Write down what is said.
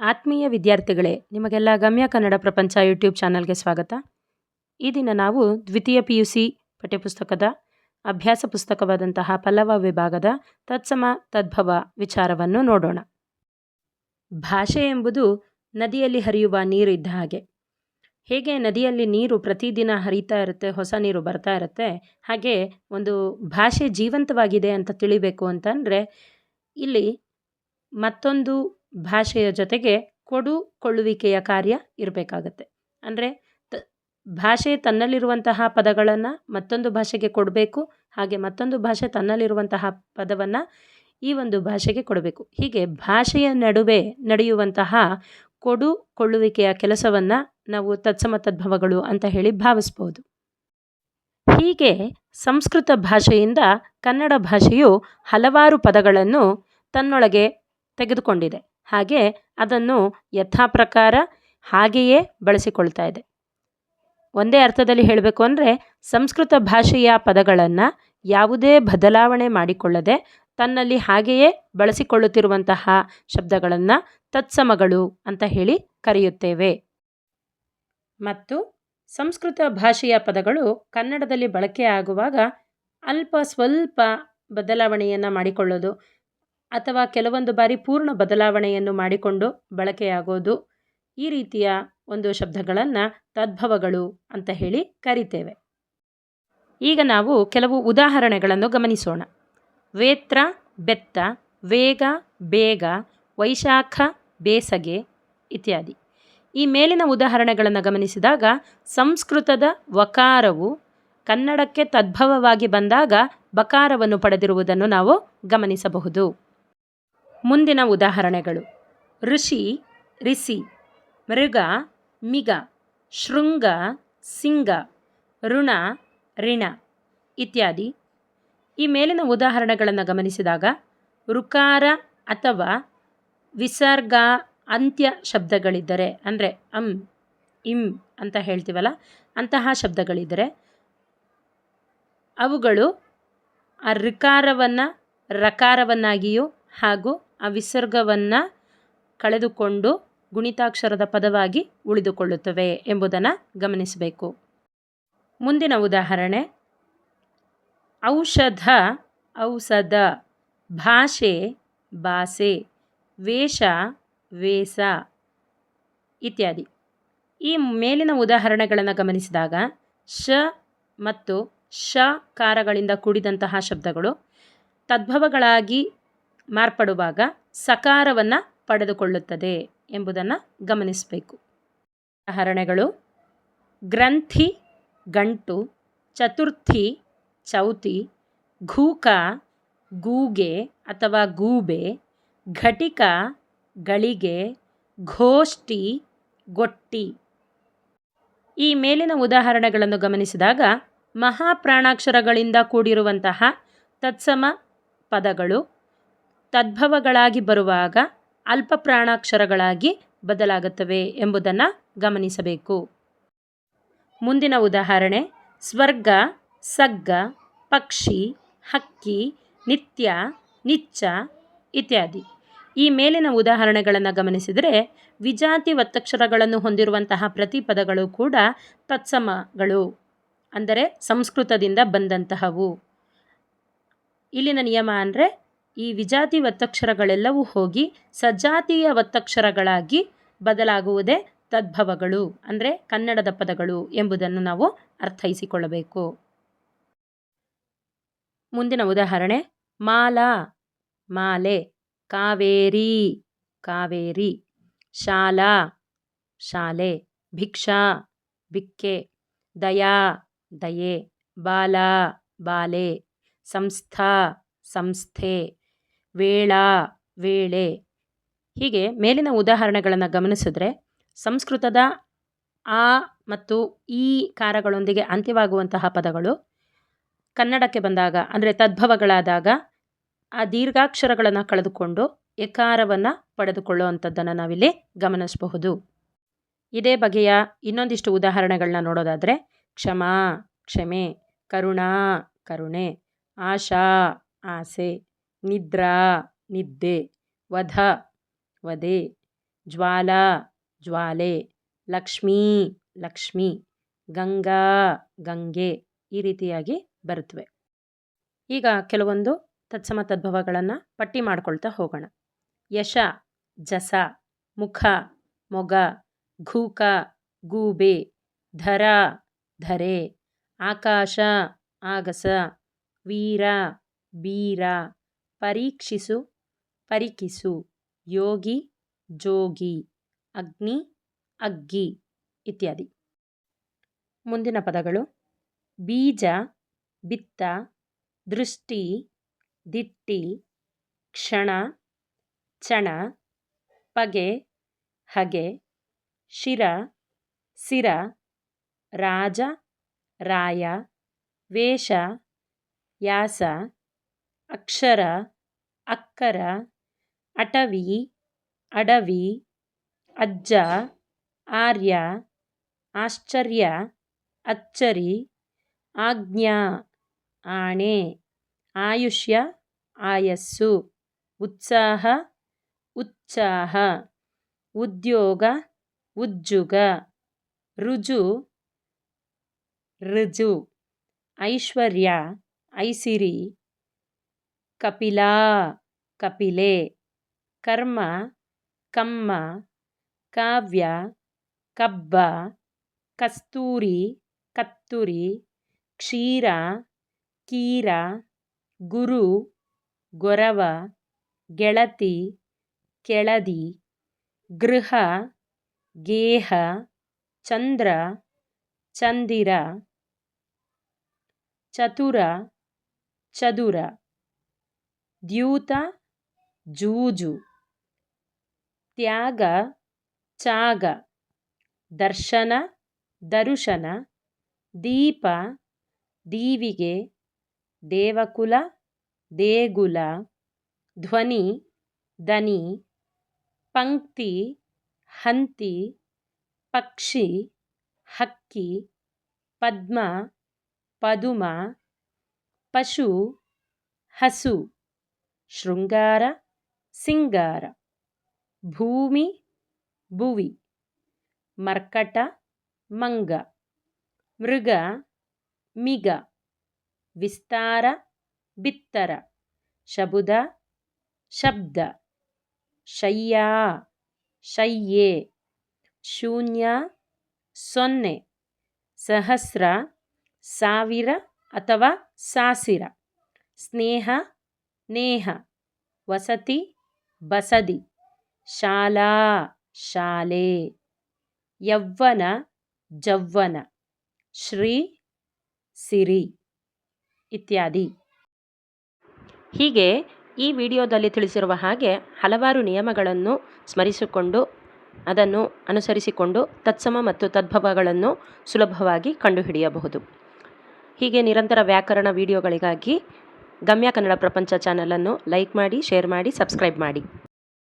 ಆತ್ಮೀಯ ವಿದ್ಯಾರ್ಥಿಗಳೇ, ನಿಮಗೆಲ್ಲ ಗಮ್ಯ ಕನ್ನಡ ಪ್ರಪಂಚ ಯೂಟ್ಯೂಬ್ ಚಾನಲ್ಗೆ ಸ್ವಾಗತ. ಈ ದಿನ ನಾವು ದ್ವಿತೀಯ ಪಿ ಯು ಸಿ ಪಠ್ಯಪುಸ್ತಕದ ಅಭ್ಯಾಸ ಪುಸ್ತಕವಾದಂತಹ ಪಲ್ಲವ ವಿಭಾಗದ ತತ್ಸಮ ತದ್ಭವ ವಿಚಾರವನ್ನು ನೋಡೋಣ. ಭಾಷೆ ಎಂಬುದು ನದಿಯಲ್ಲಿ ಹರಿಯುವ ನೀರು ಇದ್ದ ಹಾಗೆ. ಹೇಗೆ ನದಿಯಲ್ಲಿ ನೀರು ಪ್ರತಿದಿನ ಹರಿತಾ ಇರುತ್ತೆ, ಹೊಸ ನೀರು ಬರ್ತಾ ಇರುತ್ತೆ, ಹಾಗೆ ಒಂದು ಭಾಷೆ ಜೀವಂತವಾಗಿದೆ ಅಂತ ತಿಳಿಬೇಕು ಅಂತಂದರೆ, ಇಲ್ಲಿ ಮತ್ತೊಂದು ಭಾಷೆಯ ಜೊತೆಗೆ ಕೊಡುಕೊಳ್ಳುವಿಕೆಯ ಕಾರ್ಯ ಇರಬೇಕಾಗತ್ತೆ. ಅಂದರೆ ತ, ಭಾಷೆ ತನ್ನಲ್ಲಿರುವಂತಹ ಪದಗಳನ್ನು ಮತ್ತೊಂದು ಭಾಷೆಗೆ ಕೊಡಬೇಕು, ಹಾಗೆ ಮತ್ತೊಂದು ಭಾಷೆ ತನ್ನಲ್ಲಿರುವಂತಹ ಪದವನ್ನು ಈ ಒಂದು ಭಾಷೆಗೆ ಕೊಡಬೇಕು. ಹೀಗೆ ಭಾಷೆಯ ನಡುವೆ ನಡೆಯುವಂತಹ ಕೊಡುಕೊಳ್ಳುವಿಕೆಯ ಕೆಲಸವನ್ನು ನಾವು ತತ್ಸಮ ತದ್ಭವಗಳು ಅಂತ ಹೇಳಿ ಭಾವಿಸ್ಬೋದು. ಹೀಗೆ ಸಂಸ್ಕೃತ ಭಾಷೆಯಿಂದ ಕನ್ನಡ ಭಾಷೆಯು ಹಲವಾರು ಪದಗಳನ್ನು ತನ್ನೊಳಗೆ ತೆಗೆದುಕೊಂಡಿದೆ. ಹಾಗೆ ಅದನ್ನು ಯಥಾಪ್ರಕಾರ ಹಾಗೆಯೇ ಬಳಸಿಕೊಳ್ತಾ ಇದೆ. ಒಂದೇ ಅರ್ಥದಲ್ಲಿ ಹೇಳಬೇಕು ಅಂದರೆ ಸಂಸ್ಕೃತ ಭಾಷೆಯ ಪದಗಳನ್ನು ಯಾವುದೇ ಬದಲಾವಣೆ ಮಾಡಿಕೊಳ್ಳದೆ ತನ್ನಲ್ಲಿ ಹಾಗೆಯೇ ಬಳಸಿಕೊಳ್ಳುತ್ತಿರುವಂತಹ ಶಬ್ದಗಳನ್ನು ತತ್ಸಮಗಳು ಅಂತ ಹೇಳಿ ಕರೆಯುತ್ತೇವೆ. ಮತ್ತು ಸಂಸ್ಕೃತ ಭಾಷೆಯ ಪದಗಳು ಕನ್ನಡದಲ್ಲಿ ಬಳಕೆ ಆಗುವಾಗ ಅಲ್ಪ ಸ್ವಲ್ಪ ಬದಲಾವಣೆಯನ್ನು ಮಾಡಿಕೊಳ್ಳೋದು ಅಥವಾ ಕೆಲವೊಂದು ಬಾರಿ ಪೂರ್ಣ ಬದಲಾವಣೆಯನ್ನು ಮಾಡಿಕೊಂಡು ಬಳಕೆಯಾಗೋದು ಈ ರೀತಿಯ ಒಂದು ಶಬ್ದಗಳನ್ನು ತದ್ಭವಗಳು ಅಂತ ಹೇಳಿ ಕರಿತೇವೆ. ಈಗ ನಾವು ಕೆಲವು ಉದಾಹರಣೆಗಳನ್ನು ಗಮನಿಸೋಣ. ವೇತ್ರ, ಬೆತ್ತ, ವೇಗ, ಬೇಗ, ವೈಶಾಖ, ಬೇಸಗೆ ಇತ್ಯಾದಿ. ಈ ಮೇಲಿನ ಉದಾಹರಣೆಗಳನ್ನು ಗಮನಿಸಿದಾಗ ಸಂಸ್ಕೃತದ ವಕಾರವು ಕನ್ನಡಕ್ಕೆ ತದ್ಭವವಾಗಿ ಬಂದಾಗ ಬಕಾರವನ್ನು ಪಡೆದಿರುವುದನ್ನು ನಾವು ಗಮನಿಸಬಹುದು. ಮುಂದಿನ ಉದಾಹರಣೆಗಳು. ಋಷಿ ರಿಸಿ ಮೃಗ, ಮಿಗ, ಶೃಂಗ, ಸಿಂಗ, ಋಣ ಋಣ ಇತ್ಯಾದಿ. ಈ ಮೇಲಿನ ಉದಾಹರಣೆಗಳನ್ನು ಗಮನಿಸಿದಾಗ ಋಕಾರ ಅಥವಾ ವಿಸರ್ಗ, ಅಂತ್ಯ ಶಬ್ದಗಳಿದ್ದರೆ, ಅಂದರೆ ಅಂ, ಇಂ ಅಂತ ಹೇಳ್ತೀವಲ್ಲ, ಅಂತಹ ಶಬ್ದಗಳಿದ್ದರೆ ಅವುಗಳು ಆ ಋಕಾರವನ್ನು ರಕಾರವನ್ನಾಗಿಯೂ ಹಾಗೂ ಆ ವಿಸರ್ಗವನ್ನು ಕಳೆದುಕೊಂಡು ಗುಣಿತಾಕ್ಷರದ ಪದವಾಗಿ ಉಳಿದುಕೊಳ್ಳುತ್ತವೆ ಎಂಬುದನ್ನು ಗಮನಿಸಬೇಕು. ಮುಂದಿನ ಉದಾಹರಣೆ. ಔಷಧ ಔಷಧ, ಭಾಷೆ ಭಾಷೆ, ವೇಷ ವೇಷ ಇತ್ಯಾದಿ. ಈ ಮೇಲಿನ ಉದಾಹರಣೆಗಳನ್ನು ಗಮನಿಸಿದಾಗ ಶ ಮತ್ತು ಶ ಕಾರಗಳಿಂದ ಕೂಡಿದಂತಹ ಶಬ್ದಗಳು ತದ್ಭವಗಳಾಗಿ ಮಾರ್ಪಡುವಾಗ ಸಕಾರವನ್ನು ಪಡೆದುಕೊಳ್ಳುತ್ತದೆ ಎಂಬುದನ್ನು ಗಮನಿಸಬೇಕು. ಉದಾಹರಣೆಗಳು, ಗ್ರಂಥಿ, ಗಂಟು, ಚತುರ್ಥಿ, ಚೌತಿ, ಘೂಕ, ಗೂಗೆ ಅಥವಾ ಗೂಬೆ, ಘಟಿಕ ಗಳಿಗೆ ಘೋಷ್ಠಿ, ಗೊಟ್ಟಿ. ಈ ಮೇಲಿನ ಉದಾಹರಣೆಗಳನ್ನು ಗಮನಿಸಿದಾಗ ಮಹಾಪ್ರಾಣಾಕ್ಷರಗಳಿಂದ ಕೂಡಿರುವಂತಹ ತತ್ಸಮ ಪದಗಳು ತದ್ಭವಗಳಾಗಿ ಬರುವಾಗ ಅಲ್ಪ ಪ್ರಾಣಾಕ್ಷರಗಳಾಗಿ ಬದಲಾಗುತ್ತವೆ ಎಂಬುದನ್ನು ಗಮನಿಸಬೇಕು. ಮುಂದಿನ ಉದಾಹರಣೆ, ಸ್ವರ್ಗ, ಸಗ್ಗ, ಪಕ್ಷಿ, ಹಕ್ಕಿ, ನಿತ್ಯ, ನಿಚ್ಚ ಇತ್ಯಾದಿ. ಈ ಮೇಲಿನ ಉದಾಹರಣೆಗಳನ್ನು ಗಮನಿಸಿದರೆ ವಿಜಾತಿ ಒತ್ತಕ್ಷರಗಳನ್ನು ಹೊಂದಿರುವಂತಹ ಪ್ರತಿ ಪದಗಳು ಕೂಡ ತತ್ಸಮಗಳು, ಅಂದರೆ ಸಂಸ್ಕೃತದಿಂದ ಬಂದಂತಹವು. ಇಲ್ಲಿನ ನಿಯಮ ಅಂದರೆ ಈ ವಿಜಾತಿ ಒತ್ತಕ್ಷರಗಳೆಲ್ಲವೂ ಹೋಗಿ ಸಜಾತಿಯ ಒತ್ತಕ್ಷರಗಳಾಗಿ ಬದಲಾಗುವುದೇ ತದ್ಭವಗಳು, ಅಂದರೆ ಕನ್ನಡದ ಪದಗಳು ಎಂಬುದನ್ನು ನಾವು ಅರ್ಥೈಸಿಕೊಳ್ಳಬೇಕು. ಮುಂದಿನ ಉದಾಹರಣೆ, ಮಾಲಾ, ಮಾಲೆ, ಕಾವೇರಿ ಕಾವೇರಿ, ಶಾಲಾ, ಶಾಲೆ, ಭಿಕ್ಷಾ, ಭಿಕ್ಕೆ, ದಯಾ, ದಯೆ, ಬಾಲ, ಬಾಲೆ, ಸಂಸ್ಥಾ, ಸಂಸ್ಥೆ. ವೇಳಾ, ವೇಳೆ. ಹೀಗೆ ಮೇಲಿನ ಉದಾಹರಣೆಗಳನ್ನು ಗಮನಿಸಿದ್ರೆ ಸಂಸ್ಕೃತದ ಆ ಮತ್ತು ಈ ಕಾರಗಳೊಂದಿಗೆ ಅಂತ್ಯವಾಗುವಂತಹ ಪದಗಳು ಕನ್ನಡಕ್ಕೆ ಬಂದಾಗ, ಅಂದರೆ ತದ್ಭವಗಳಾದಾಗ ಆ ದೀರ್ಘಾಕ್ಷರಗಳನ್ನು ಕಳೆದುಕೊಂಡು ಎಕಾರವನ್ನು ಪಡೆದುಕೊಳ್ಳುವಂಥದ್ದನ್ನು ನಾವಿಲ್ಲಿ ಗಮನಿಸಬಹುದು. ಇದೇ ಬಗೆಯ ಇನ್ನೊಂದಿಷ್ಟು ಉದಾಹರಣೆಗಳನ್ನ ನೋಡೋದಾದರೆ ಕ್ಷಮಾ, ಕ್ಷಮೆ, ಕರುಣಾ, ಕರುಣೆ, ಆಶಾ, ಆಸೆ. ನಿದ್ರಾ, ನಿದ್ದೆ, ವಧ, ವಧೆ, ಜ್ವಾಲಾ, ಜ್ವಾಲೆ, ಲಕ್ಷ್ಮೀ, ಲಕ್ಷ್ಮಿ, ಗಂಗಾ, ಗಂಗೆ ಈ ರೀತಿಯಾಗಿ ಬರುತ್ತವೆ ಈಗ ಕೆಲವೊಂದು ತತ್ಸಮ ತದ್ಭವಗಳನ್ನು ಪಟ್ಟಿ ಮಾಡ್ಕೊಳ್ತಾ ಹೋಗೋಣ. ಯಶ, ಜಸ, ಮುಖ, ಮೊಗ, ಘೂಕ, ಗೂಬೆ, ಧರ, ಧರೆ, ಆಕಾಶ, ಆಗಸ, ವೀರ, ಬೀರ ಪರೀಕ್ಷಿಸು ಪರಿಕಿಸು ಯೋಗಿ, ಜೋಗಿ, ಅಗ್ನಿ, ಅಗ್ಗಿ ಇತ್ಯಾದಿ. ಮುಂದಿನ ಪದಗಳು. ಬೀಜ, ಬಿತ್ತ, ದೃಷ್ಟಿ, ದಿಟ್ಟಿ, ಕ್ಷಣ ಚಣ ಪಗೆ, ಹಗೆ, ಶಿರ, ಸಿರ, ರಾಜ, ರಾಯ, ವೇಷ, ಯಾಸ. ಅಕ್ಷರ, ಅಕ್ಕರ, ಅಟವಿ, ಅಡವಿ, ಅಜ್ಜ, ಆರ್ಯ, ಆಶ್ಚರ್ಯ, ಅಚ್ಚರಿ, ಆಜ್ಞಾ, ಆಣೆ, ಆಯುಷ್ಯ, ಆಯಸ್ಸು, ಉತ್ಸಾಹ ಉತ್ಸಾಹ ಉದ್ಯೋಗ, ಉಜ್ಜುಗ, ರುಜು ಋಜು ಐಶ್ವರ್ಯ, ಐಸಿರಿ ಕಪಿಲಾ, ಕಪಿಲೆ, ಕರ್ಮ, ಕಮ್ಮ, ಕಾವ್ಯ, ಕಬ್ಬ, ಕಸ್ತೂರಿ, ಕತ್ತುರಿ, ಕ್ಷೀರ, ಕೀರ, ಗುರು, ಗೊರವ, ಗೆಳತಿ, ಕೆಳದಿ, ಗೃಹ, ಗೇಹ, ಚಂದ್ರ, ಚಂದಿರ, ಚತುರ, ಚದುರ. ದ್ಯೂತ, ಜೂಜು, ತ್ಯಾಗ, ಚಾಗ, ದರ್ಶನ, ದರುಶನ, ದೀಪ, ದೀವಿಗೆ, ದೇವಕುಲ, ದೇಗುಲ, ಧ್ವನಿ, ದನಿ, ಪಂಕ್ತಿ, ಹಂತಿ, ಪಕ್ಷಿ, ಹಕ್ಕಿ, ಪದ್ಮ, ಪದುಮ, ಪಶು, ಹಸು. ಶೃಂಗಾರ, ಸಿಂಗಾರ, ಭೂಮಿ, ಭುವಿ, ಮರ್ಕಟ, ಮಂಗ, ಮೃಗ, ಮಿಗ, ವಿಸ್ತಾರ, ಬಿತ್ತರ, ಶಬುದ, ಶಬ್ದ, ಶಯ್ಯಾ, ಶಯ್ಯೆ, ಶೂನ್ಯ, ಸೊನ್ನೆ, ಸಹಸ್ರ, ಸಾವಿರ ಅಥವಾ ಸಾಸಿರ, ಸ್ನೇಹ ನೇಹ ವಸತಿ, ಬಸದಿ, ಶಾಲಾ, ಶಾಲೆ, ಯವ್ವನ, ಜವ್ವನ, ಶ್ರೀ, ಸಿರಿ ಇತ್ಯಾದಿ. ಹೀಗೆ ಈ ವಿಡಿಯೋದಲ್ಲಿ ತಿಳಿಸಿರುವ ಹಾಗೆ ಹಲವಾರು ನಿಯಮಗಳನ್ನು ಸ್ಮರಿಸಿಕೊಂಡು, ಅದನ್ನು ಅನುಸರಿಸಿಕೊಂಡು ತತ್ಸಮ ಮತ್ತು ತದ್ಭವಗಳನ್ನು ಸುಲಭವಾಗಿ ಕಂಡುಹಿಡಿಯಬಹುದು. ಹೀಗೆ ನಿರಂತರ ವ್ಯಾಕರಣ ವಿಡಿಯೋಗಳಿಗಾಗಿ ಗಮ್ಯ ಕನ್ನಡ ಪ್ರಪಂಚ ಚಾನಲನ್ನು ಲೈಕ್ ಮಾಡಿ ಶೇರ್ ಮಾಡಿ ಸಬ್ಸ್ಕ್ರೈಬ್ ಮಾಡಿ.